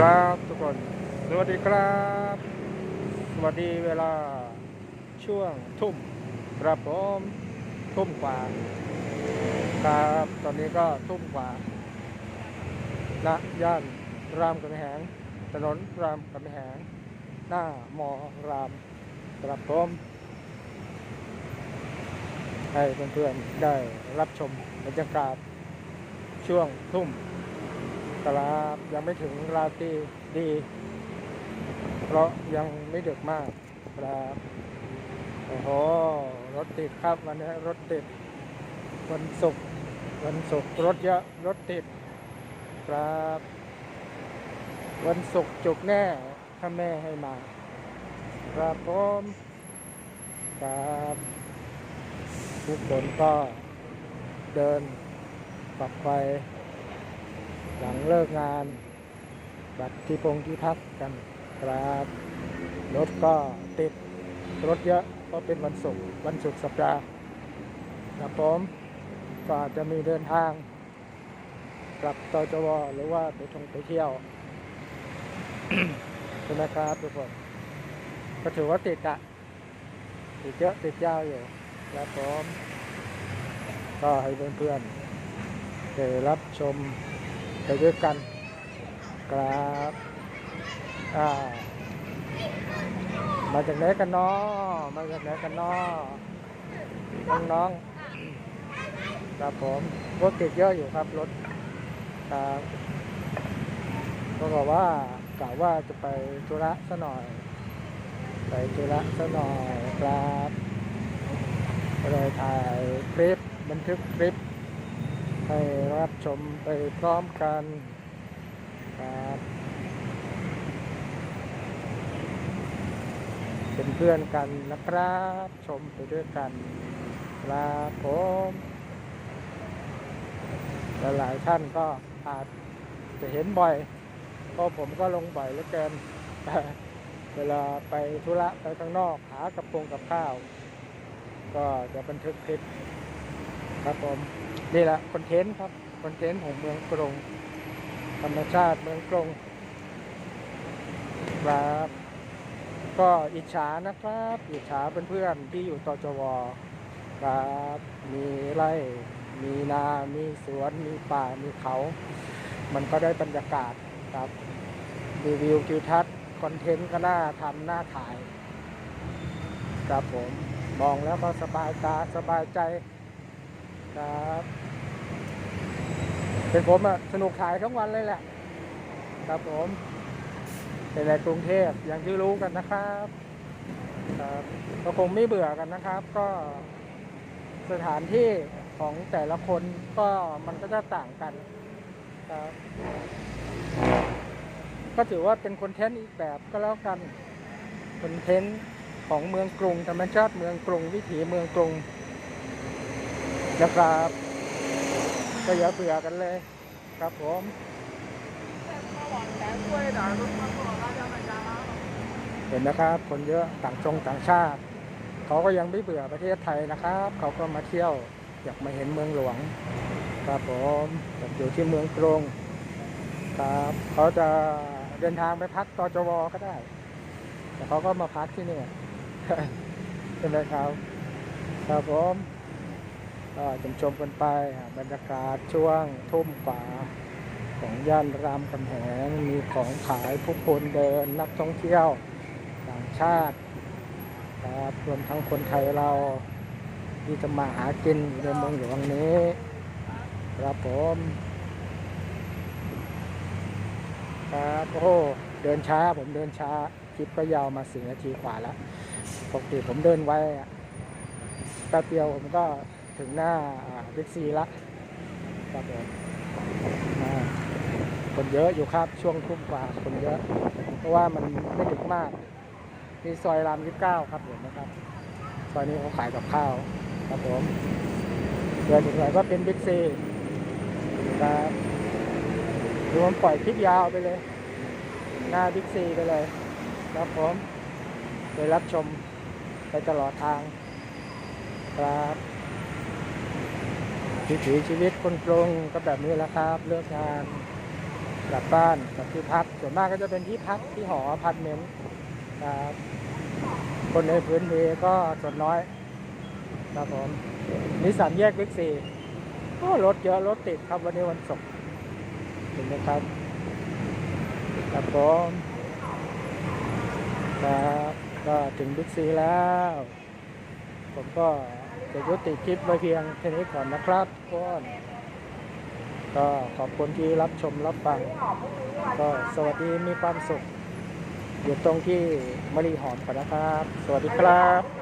ครับทุกคน สวัสดีครับ สวัสดีเวลาช่วงทุ่มครับผมทุ่มกว่า ครับ ตอนนี้ก็ทุ่มกว่าณย่านรามคำแหงถนนรามคำแหง หน้ามอรามครับผมให้เพื่อนๆได้รับชมบรรยากาศช่วงทุ่ม ครับยังไม่ถึงราตรีดี เพราะยังไม่ดึกมากครับโอ้โหรถติดครับวันนี้รถติด วันศุกร์วันศุกร์รถเยอะรถติด ครับ วันศุกร์จุกแน่ถ้าแม่ให้มา ครับผมครับทุกคนก็เดินกลับไป หลังเลิกงาน บัตรที่พงที่พักกันครับรถก็ติดรถเยอะเพราะเป็นวันศุกร์วันศุกร์สัปดาห์ครับผมก็จะมีเดินทางกลับตจวหรือว่าไปท่องไปเที่ยวใช่ไหมครับทุกคนก็ถือว่าติดอะติดเยอะติดยาวอยู่ครับผมก็ให้เพื่อนๆได้รับชม ไปด้วยกันครับอ่ามาจากไหนกันเนาะมาจากไหนกันเนาะน้องๆครับผมรถติดเยอะอยู่ครับรถครับก็บอกว่ากะว่าจะไปธุระซะหน่อย ไปธุระซะหน่อยครับก็เลยถ่ายคลิปบันทึกคลิป ให้รับชมไปพร้อมกันครับเป็นเพื่อนกันนะครับ ชมไปด้วยกันครับผมลหลายท่านก็อาจจะเห็นบ่อยเพราะผมก็ลงบ่อยเหลือเกิน เวลาไปธุระไปข้างนอกหากระโปรงกับข้าว ก็จะบันทึกคลิปครับผม นี่แหละคอนเทนต์ครับคอนเทนต์ของเมืองกรุงธรรมชาติเมืองกรุงครับ ก็อิจฉานะครับ อิจฉาเพื่อนๆที่อยู่ตจวครับ มีไร่มีนา มีสวน มีป่า มีเขา มันก็ได้บรรยากาศครับรีวิวทิวทัศน์คอนเทนต์ก็น่าทำน่าถ่าย ครับผม มองแล้วก็สบายตาสบายใจ ครับ เป็นผมอะสนุกถ่ายทั้งวันเลยแหละ ครับผม เป็นในกรุงเทพอย่างที่รู้กันนะครับ ครับก็คงไม่เบื่อกันนะครับ ก็สถานที่ของแต่ละคนก็มันก็จะต่างกันครับ ก็ถือว่าเป็นคอนเทนต์อีกแบบก็แล้วกันคอนเทนต์ของเมืองกรุงธรรมชาติเมืองกรุงวิถีเมืองกรุง นะครับก็อย่าเบื่อกันเลยครับผมเห็นนะครับ คนเยอะต่างชงต่างชาติ เขาก็ยังไม่เบื่อประเทศไทยนะครับ เขาก็มาเที่ยวอยากมาเห็นเมืองหลวง ครับผมอยากอยู่ที่เมืองกรุงครับเขาจะเดินทางไปพักตจวก็ได้ แต่เขาก็มาพักที่นี่ใช่ไหมครับครับผม ก็ชมชมกันไปบรรยากาศช่วงทุ่มกว่าของย่านรามคำแหงมีของขายผู้คนเดินนักท่องเที่ยวต่างชาติครับรวมทั้งคนไทยเราที่จะมาหากินในเมืองหลวงนี้ครับผมครับโอ้โเดินช้าผมเดินช้าคลิปก็ยาวมาสี่นาทีกว่าแล้วปกติผมเดินไวอะแป๊บเดียวผมก็ ถึงหน้าบิ๊กซีละครับผมคนเยอะอยู่ครับช่วงทุ่มกว่าคนเยอะ เพราะว่ามันไม่ดึกมากมีซอยรามยี่สิบเก้าครับผมนะครับซอยนี้เขาขายกับข้าวครับผมเดินถึงไหนก็เป็นบิ๊กซีครับดูมันปล่อยคลิปยาวไปเลย หน้าบิ๊กซีไปเลยครับผมไปรับชมไปตลอดทางครับ วิถีชีวิตคนกรุงก็แบบนี้แหละครับ เลือกงานกลับบ้านกับที่พักส่วนมากก็จะเป็นที่พักที่หอพาร์ตเมนต์นครับคนในพื้นที่ก็ส่วนน้อยครับผมนิสสันแยกวิกซีโอ้รถเยอะรถติดครับวันนี้วันศุกร์เห็นไหมครับครับผมครับก็ถึงบิ๊กซีแล้ว ผมก็ จะยุติคลิปไว้เพียงแค่นี้ก่อนนะครับทุกคนก็ขอบคุณที่รับชมรับฟัง ก็สวัสดีมีความสุข อยู่ตรงที่มะรีหอมก่อนนะครับ สวัสดีครับ